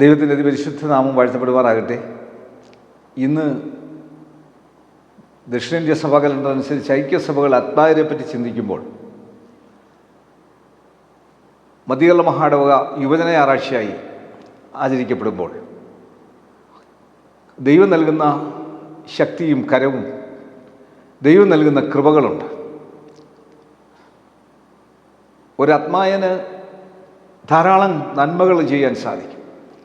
ദൈവത്തിന്റെ അതിപരിശുദ്ധ നാമം വാഴ്ത്തപ്പെടുവാറാകട്ടെ ഇന്ന് ദക്ഷിണേന്ത്യ സഭ കലണ്ടർ അനുസരിച്ച് ഐക്യസഭകൾ അത്മാരെ പറ്റി ചിന്തിക്കുമ്പോൾ മധ്യകേരള മഹാടവക യുവജന ഞായറാഴ്ചയായി ആചരിക്കപ്പെടുമ്പോൾ ദൈവം നൽകുന്ന ശക്തിയും കരവും ദൈവം നൽകുന്ന കൃപകളുണ്ട്. ഒരാത്മായന് ധാരാളം നന്മകൾ ചെയ്യാൻ സാധിക്കും.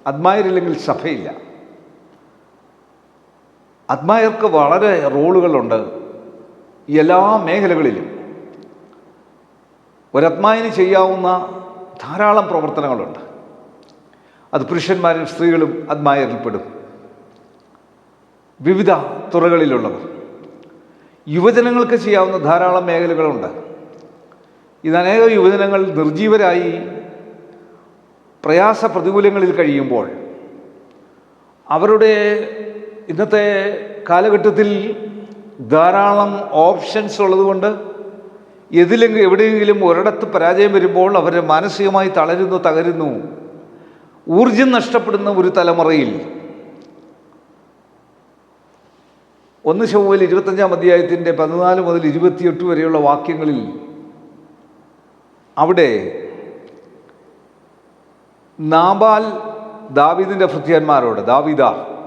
ആത്മായരില്ലെങ്കിൽ സഭയില്ല. അത്മാർക്ക് വളരെ റോളുകളുണ്ട് എല്ലാ മേഖലകളിലും. ഒരത്മാവിന് ചെയ്യാവുന്ന ധാരാളം പ്രവർത്തനങ്ങളുണ്ട്. അത് പുരുഷന്മാരും സ്ത്രീകളും അത്മാരിൽപ്പെടും വിവിധ തുറകളിലുള്ളവർ. യുവജനങ്ങൾക്ക് ചെയ്യാവുന്ന ധാരാളം മേഖലകളുണ്ട്. ഇത് അനേക യുവജനങ്ങൾ നിർജീവരായി പ്രയാസ പ്രതികൂലങ്ങളിൽ കഴിയുമ്പോൾ അവരുടെ ഇന്നത്തെ കാലഘട്ടത്തിൽ ധാരാളം ഓപ്ഷൻസ് ഉള്ളതുകൊണ്ട് എതിലെങ്കിലും എവിടെയെങ്കിലും ഒരിടത്ത് പരാജയം വരുമ്പോൾ അവർ മാനസികമായി തളരുന്നു തകരുന്നു. ഊർജം നഷ്ടപ്പെടുന്ന ഒരു തലമുറയിൽ ഒന്ന് ചൊവ്വയിൽ ഇരുപത്തഞ്ചാം അധ്യായത്തിന്റെ പതിനാല് മുതൽ ഇരുപത്തിയെട്ട് വരെയുള്ള വാക്യങ്ങളിൽ അവിടെ നാബാൽ ദാവീദിന്റെ ഭൃത്യന്മാരോട് ദാവീദ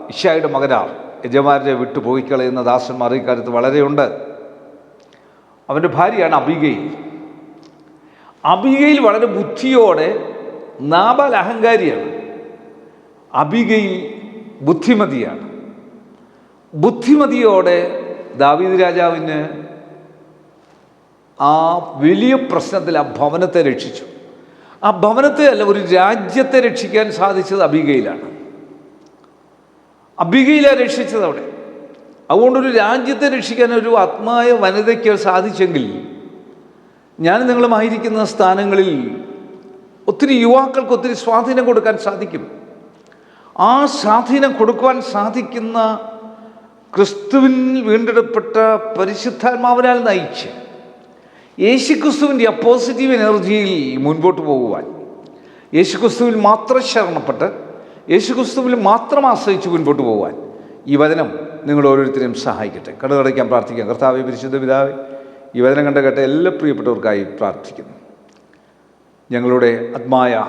ഇഷായുടെ മകനാർ യജമാരെ വിട്ടു പോയിക്കളയുന്ന ദാസന്മാർ ഇക്കാര്യത്ത് വളരെയുണ്ട്. അവന്റെ ഭാര്യയാണ് അബികയിൽ അബികയിൽ വളരെ ബുദ്ധിയോടെ നാബാൽ അഹങ്കാരിയാണ്. അബികയിൽ ബുദ്ധിമതിയാണ്. ബുദ്ധിമതിയോടെ ദാവീദ് രാജാവിന് ആ വലിയ പ്രശ്നത്തിൽ ആ ഭവനത്തെ രക്ഷിച്ചു. ആ ഭവനത്തെ അല്ല ഒരു രാജ്യത്തെ രക്ഷിക്കാൻ സാധിച്ചത് അബികയിലാണ് അബികയിലാണ് രക്ഷിച്ചത് അവിടെ. അതുകൊണ്ടൊരു രാജ്യത്തെ രക്ഷിക്കാൻ ഒരു ആത്മായ വനിതയ്ക്ക് സാധിച്ചെങ്കിൽ ഞാൻ നിങ്ങളുമായിരിക്കുന്ന സ്ഥാനങ്ങളിൽ ഒത്തിരി യുവാക്കൾക്ക് ഒത്തിരി സ്വാധീനം കൊടുക്കാൻ സാധിക്കും. ആ സ്വാധീനം കൊടുക്കുവാൻ സാധിക്കുന്ന ക്രിസ്തുവിൽ വീണ്ടെടുപ്പെട്ട പരിശുദ്ധാത്മാവിനാൽ നയിച്ച് യേശുക്രിസ്തുവിന്റെ ആ പോസിറ്റീവ് എനർജിയിൽ മുൻപോട്ട് പോകുവാൻ. യേശുക്രിസ്തുവിൽ മാത്രം ശരണപ്പെട്ട് യേശുക്രിസ്തുവിൽ മാത്രം ആശ്രയിച്ച് മുൻപോട്ട് പോകുവാൻ ഈ വചനം നിങ്ങൾ ഓരോരുത്തരെയും സഹായിക്കട്ടെ. കടുകടയ്ക്കാൻ പ്രാർത്ഥിക്കാം. കർത്താവ് പരിശുദ്ധ പിതാവേ ഈ വചനം കണ്ട കേട്ട എല്ലാ പ്രിയപ്പെട്ടവർക്കായി പ്രാർത്ഥിക്കുന്നു. ഞങ്ങളുടെ ആത്മായ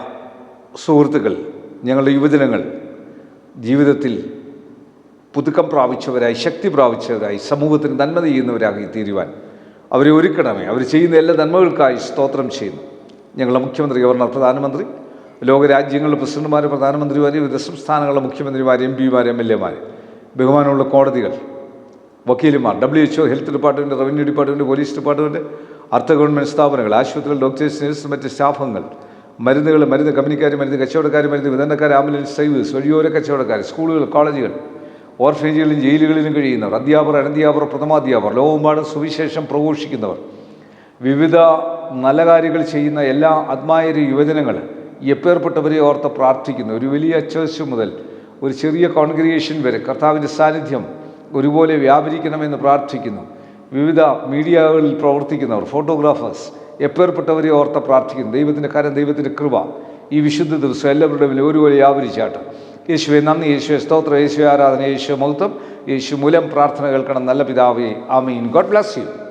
സുഹൃത്തുക്കൾ ഞങ്ങളുടെ യുവജനങ്ങൾ ജീവിതത്തിൽ പുതുക്കം പ്രാപിച്ചവരായി ശക്തി പ്രാപിച്ചവരായി സമൂഹത്തിന് നന്മ ചെയ്യുന്നവരായി തീരുവാൻ അവരെ ഒരുക്കണമേ. അവർ ചെയ്യുന്ന എല്ലാ നന്മകൾക്കായി സ്തോത്രം ചെയ്യുന്നു. ഞങ്ങളുടെ മുഖ്യമന്ത്രി ഗവർണർ പ്രധാനമന്ത്രി ലോകരാജ്യങ്ങളുടെ പ്രസിഡന്റുമാർ പ്രധാനമന്ത്രിമാർ വിവിധ സംസ്ഥാനങ്ങളുടെ മുഖ്യമന്ത്രിമാർ എം പിമാർ എം എൽ എമാർ ബഹുമാനമുള്ള കോടതികൾ വക്കീലുമാർ W HO health department revenue department police department അർത്ഥ ഗവൺമെന്റ് സ്ഥാപനങ്ങൾ ആശുപത്രികൾ ഡോക്ടേഴ്സ് നേഴ്സ് മറ്റ് സ്റ്റാഫുകൾ മരുന്നുകൾ മരുന്ന് കമ്പനിക്കാർ മരുന്ന് കച്ചവടക്കാർ മരുന്ന് വിതരണക്കാർ ആംബുലൻസ് സർവീസ് വഴിയോര കച്ചവടക്കാർ സ്കൂളുകൾ കോളേജുകൾ ഓർഫനേജുകളിലും ജയിലുകളിലും കഴിയുന്നവർ അധ്യാപകർ അനധ്യാപകർ പ്രഥമാധ്യാപകർ ലോകമെമ്പാടും സുവിശേഷം പ്രഘോഷിക്കുന്നവർ വിവിധ നല്ല കാര്യങ്ങൾ ചെയ്യുന്ന എല്ലാ ആത്മായര യുവജനങ്ങൾ എപ്പേർപ്പെട്ടവരെ ഓർത്ത് പ്രാർത്ഥിക്കുന്നു. ഒരു വലിയ ചേർച്ച് മുതൽ ഒരു ചെറിയ കോൺഗ്രിഗേഷൻ വരെ കർത്താവിന്റെ സാന്നിധ്യം ഒരുപോലെ വ്യാപരിക്കണമെന്ന് പ്രാർത്ഥിക്കുന്നു. വിവിധ മീഡിയകളിൽ പ്രവർത്തിക്കുന്നവർ ഫോട്ടോഗ്രാഫേഴ്സ് എപ്പേർപ്പെട്ടവരെ ഓർത്ത് പ്രാർത്ഥിക്കുന്നു. ദൈവത്തിന്റെ കരം ദൈവത്തിന്റെ കൃപ ഈ വിശുദ്ധ ദിവസം എല്ലാവരുടെ മേലും ഒരുപോലെ വ്യാപരിച്ചാട്ട്. യേശുവെ നന്ദി യേശുവെ സ്തോത്ര യേശു ആരാധന യേശു മൗത്വം യേശു മൂലം പ്രാർത്ഥന കേൾക്കണം. നല്ല പിതാവേ ആമീൻ. God bless you.